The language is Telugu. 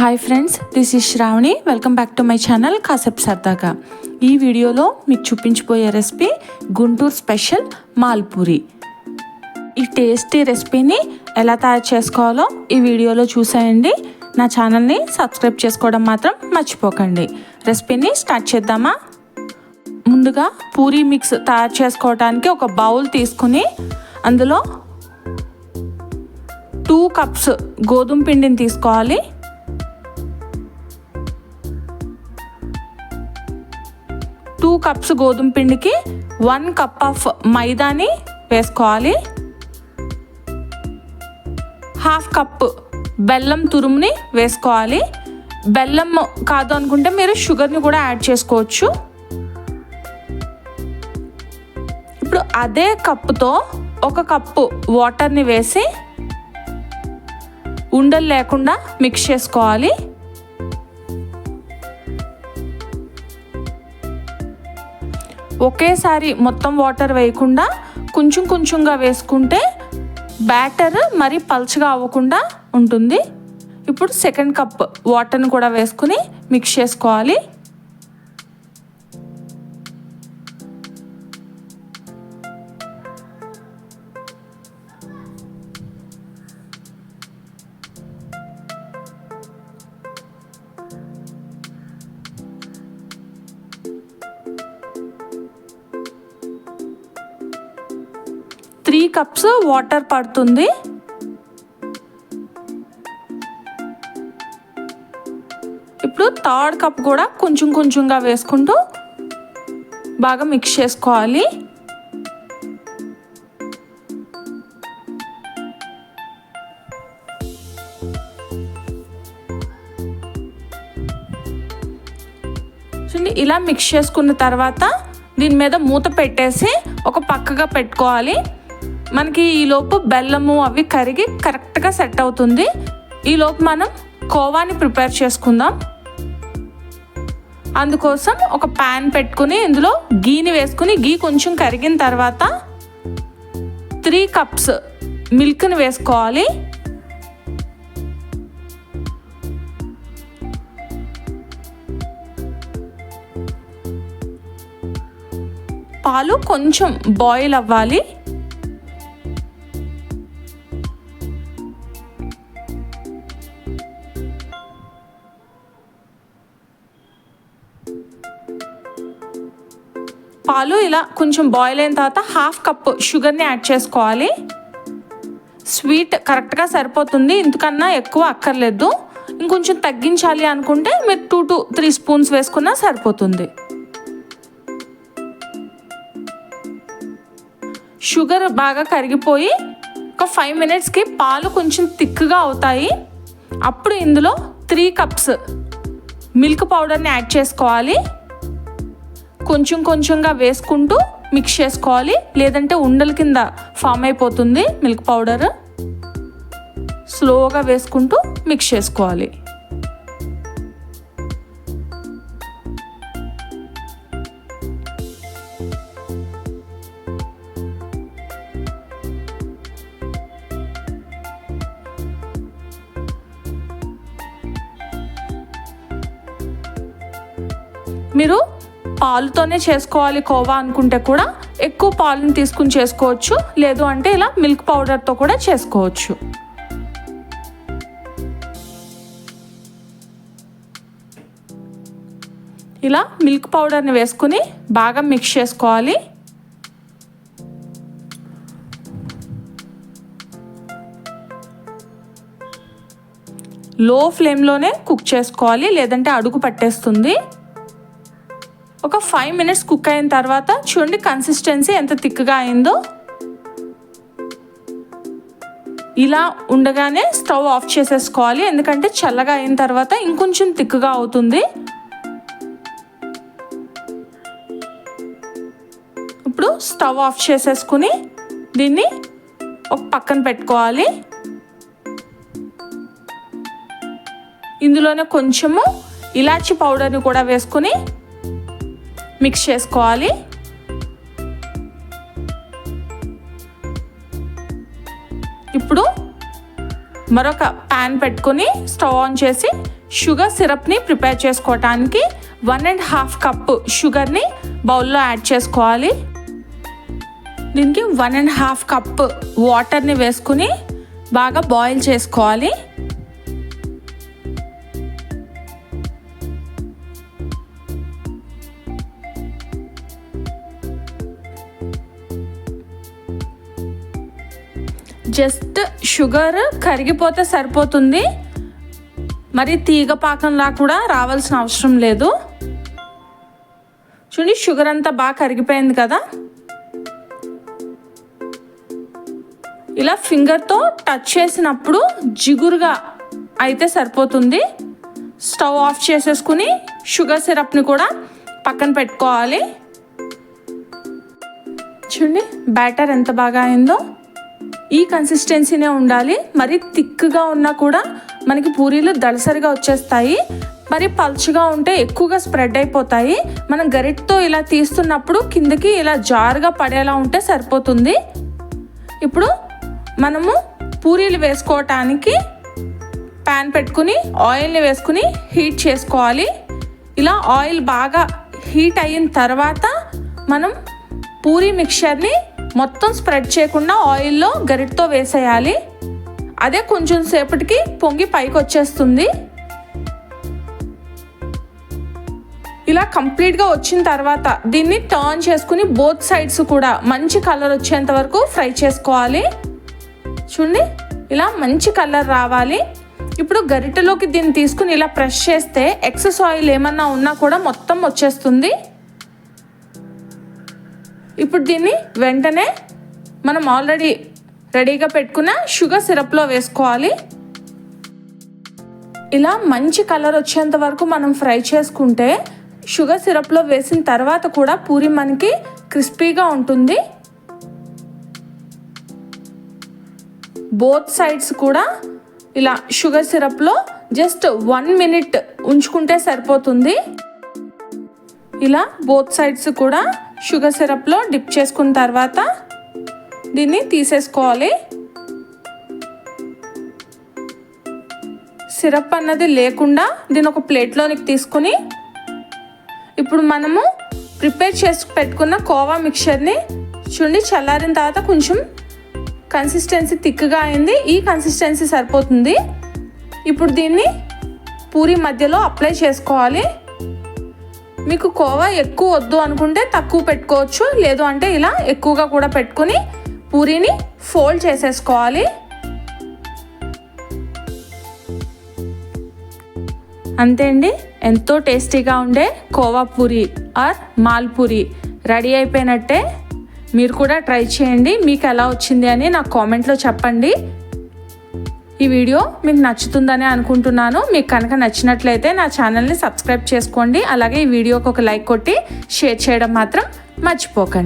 Hi friends this is Sravani welcome back to my channel కాసేపు సరదాగా ఈ వీడియోలో మీకు చూపించబోయే రెసిపీ గుంటూరు స్పెషల్ మాల్పూరి. ఈ టేస్టీ రెసిపీని ఎలా తయారు చేసుకోవాలో ఈ వీడియోలో చూసేయండి. నా ఛానల్ని సబ్స్క్రైబ్ చేసుకోవడం మాత్రం మర్చిపోకండి. రెసిపీని స్టార్ట్ చేద్దామా? ముందుగా పూరీ మిక్స్ తయారు చేసుకోవడానికి ఒక బౌల్ తీసుకుని అందులో టూ కప్స్ గోధుమ పిండిని తీసుకోవాలి. టూ కప్స్ గోధుమ పిండికి వన్ కప్ ఆఫ్ మైదాని వేసుకోవాలి. హాఫ్ కప్ బెల్లం తురుముని వేసుకోవాలి. బెల్లం కాదు అనుకుంటే మీరు షుగర్ని కూడా యాడ్ చేసుకోవచ్చు. ఇప్పుడు అదే కప్పుతో ఒక కప్పు వాటర్ని వేసి ఉండలు లేకుండా మిక్స్ చేసుకోవాలి. ఒకేసారి మొత్తం వాటర్ వేయకుండా కొంచెం కొంచెంగా వేసుకుంటే బ్యాటర్ మరి పల్చగా అవ్వకుండా ఉంటుంది. ఇప్పుడు సెకండ్ కప్ వాటర్ని కూడా వేసుకుని మిక్స్ చేసుకోవాలి. త్రీ కప్స్ వాటర్ పడుతుంది. ఇప్పుడు థర్డ్ కప్ కూడా కొంచెం కొంచెంగా వేసుకుంటూ బాగా మిక్స్ చేసుకోవాలి. చూడండి ఇలా మిక్స్ చేసుకున్న తర్వాత దీని మీద మూత పెట్టేసి ఒక పక్కగా పెట్టుకోవాలి. మనకి ఈలోపు బెల్లము అవి కరిగి కరెక్ట్గా సెట్ అవుతుంది. ఈలోపు మనం కోవాని ప్రిపేర్ చేసుకుందాం. అందుకోసం ఒక ప్యాన్ పెట్టుకుని ఇందులో గీని వేసుకుని గీ కొంచెం కరిగిన తర్వాత త్రీ కప్స్ మిల్క్ని వేసుకోవాలి. పాలు కొంచెం బాయిల్ అవ్వాలి. పాలు ఇలా కొంచెం బాయిల్ అయిన తర్వాత హాఫ్ కప్ షుగర్ని యాడ్ చేసుకోవాలి. స్వీట్ కరెక్ట్గా సరిపోతుంది ఇంతకన్నా ఎక్కువ అక్కర్లేదు. ఇంకొంచెం తగ్గించాలి అనుకుంటే మీరు టూ టు త్రీ స్పూన్స్ వేసుకున్నా సరిపోతుంది. షుగర్ బాగా కరిగిపోయి ఒక ఫైవ్ మినిట్స్కి పాలు కొంచెం థిక్గా అవుతాయి. అప్పుడు ఇందులో త్రీ కప్స్ మిల్క్ పౌడర్ని యాడ్ చేసుకోవాలి. కొంచెం కొంచెంగా వేసుకుంటూ మిక్స్ చేసుకోవాలి. లేదంటే ఉండల కింద ఫామ్ అయిపోతుంది మిల్క్ పౌడర్. స్లోగా వేసుకుంటూ మిక్స్ చేసుకోవాలి. మీరు పాలుతోనే చేసుకోవాలి కోవా అనుకుంటే కూడా ఎక్కువ పాలను తీసుకుని చేసుకోవచ్చు. లేదు అంటే ఇలా మిల్క్ పౌడర్తో కూడా చేసుకోవచ్చు. ఇలా మిల్క్ పౌడర్ని వేసుకుని బాగా మిక్స్ చేసుకోవాలి. లో ఫ్లేమ్లోనే కుక్ చేసుకోవాలి. లేదంటే అడుగు పట్టేస్తుంది. ఒక ఫైవ్ మినిట్స్ కుక్ అయిన తర్వాత చూడండి కన్సిస్టెన్సీ ఎంత థిక్గా అయిందో. ఇలా ఉండగానే స్టవ్ ఆఫ్ చేసేసుకోవాలి. ఎందుకంటే చల్లగా అయిన తర్వాత ఇంకొంచెం థిక్గా అవుతుంది. ఇప్పుడు స్టవ్ ఆఫ్ చేసేసుకుని దీన్ని ఒక పక్కన పెట్టుకోవాలి. ఇందులోనే కొంచెము ఇలాచి పౌడర్ని కూడా వేసుకుని మిక్స్ చేసుకోవాలి. ఇప్పుడు మరొక ప్యాన్ పెట్టుకొని స్టవ్ ఆన్ చేసి షుగర్ సిరప్ని ప్రిపేర్ చేసుకోవటానికి వన్ అండ్ హాఫ్ కప్పు షుగర్ని బౌల్లో యాడ్ చేసుకోవాలి. దీనికి వన్ అండ్ హాఫ్ కప్ వాటర్ని వేసుకుని బాగా బాయిల్ చేసుకోవాలి. జస్ట్ షుగర్ కరిగిపోతే సరిపోతుంది. మరి తీగ పాకంలా కూడా రావాల్సిన అవసరం లేదు. చూడండి షుగర్ అంతా బాగా కరిగిపోయింది కదా. ఇలా ఫింగర్తో టచ్ చేసినప్పుడు జిగురుగా అయితే సరిపోతుంది. స్టవ్ ఆఫ్ చేసేసుకుని షుగర్ సిరప్ని కూడా పక్కన పెట్టుకోవాలి. చూడండి బ్యాటర్ ఎంత బాగా అయిందో. ఈ కన్సిస్టెన్సీనే ఉండాలి. మరి థిక్గా ఉన్నా కూడా మనకి పూరీలు దళసరిగా వచ్చేస్తాయి. మరి పలుచగా ఉంటే ఎక్కువగా స్ప్రెడ్ అయిపోతాయి. మనం గరిటతో ఇలా తీస్తున్నప్పుడు కిందకి ఇలా జారుగా పడేలా ఉంటే సరిపోతుంది. ఇప్పుడు మనము పూరీలు వేసుకోవటానికి ప్యాన్ పెట్టుకుని ఆయిల్ని వేసుకుని హీట్ చేసుకోవాలి. ఇలా ఆయిల్ బాగా హీట్ అయిన తర్వాత మనం పూరీ మిక్చర్ని మొత్తం స్ప్రెడ్ చేయకుండా ఆయిల్లో గరిటతో వేసేయాలి. అదే కొంచెం సేపటికి పొంగి పైకి వచ్చేస్తుంది. ఇలా కంప్లీట్గా వచ్చిన తర్వాత దీన్ని టర్న్ చేసుకుని బోత్ సైడ్స్ కూడా మంచి కలర్ వచ్చేంత వరకు ఫ్రై చేసుకోవాలి. చూడండి ఇలా మంచి కలర్ రావాలి. ఇప్పుడు గరిటెలోకి దీన్ని తీసుకుని ఇలా ప్రెష్ చేస్తే ఎక్సెస్ ఆయిల్ ఏమన్నా ఉన్నా కూడా మొత్తం వచ్చేస్తుంది. ఇప్పుడు దీన్ని వెంటనే మనం ఆల్రెడీ రెడీగా పెట్టుకున్న షుగర్ సిరప్లో వేసుకోవాలి. ఇలా మంచి కలర్ వచ్చేంత వరకు మనం ఫ్రై చేసుకుంటే షుగర్ సిరప్లో వేసిన తర్వాత కూడా పూరి మనకి క్రిస్పీగా ఉంటుంది. బోత్ సైడ్స్ కూడా ఇలా షుగర్ సిరప్లో జస్ట్ వన్ మినిట్ ఉంచుకుంటే సరిపోతుంది. ఇలా బోత్ సైడ్స్ కూడా షుగర్ సిరప్లో డిప్ చేసుకున్న తర్వాత దీన్ని తీసేసుకోవాలి. సిరప్ అన్నది లేకుండా దీని ఒక ప్లేట్లోనికి తీసుకుని ఇప్పుడు మనము ప్రిపేర్ చేసి పెట్టుకున్న కోవా మిక్చర్ని చూడండి చల్లారిన తర్వాత కొంచెం కన్సిస్టెన్సీ థిక్గా అయింది. ఈ కన్సిస్టెన్సీ సరిపోతుంది. ఇప్పుడు దీన్ని పూరి మధ్యలో అప్లై చేసుకోవాలి. మీకు కోవా ఎక్కువ వద్దు అనుకుంటే తక్కువ పెట్టుకోవచ్చు. లేదు అంటే ఇలా ఎక్కువగా కూడా పెట్టుకుని పూరీని ఫోల్డ్ చేసేసుకోవాలి. అంతే అండి. ఎంతో టేస్టీగా ఉండే కోవా పూరి ఆర్ మాల్ పూరి రెడీ అయిపోయినట్టే. మీరు కూడా ట్రై చేయండి. మీకు ఎలా వచ్చింది అని నాకు కామెంట్లో చెప్పండి. ఈ వీడియో మీకు నచ్చుతుందని అనుకుంటున్నాను. మీకు కనుక నచ్చినట్లయితే నా ఛానల్ని సబ్స్క్రైబ్ చేసుకోండి. అలాగే ఈ వీడియోకి ఒక లైక్ కొట్టి షేర్ చేయడం మాత్రం మర్చిపోకండి.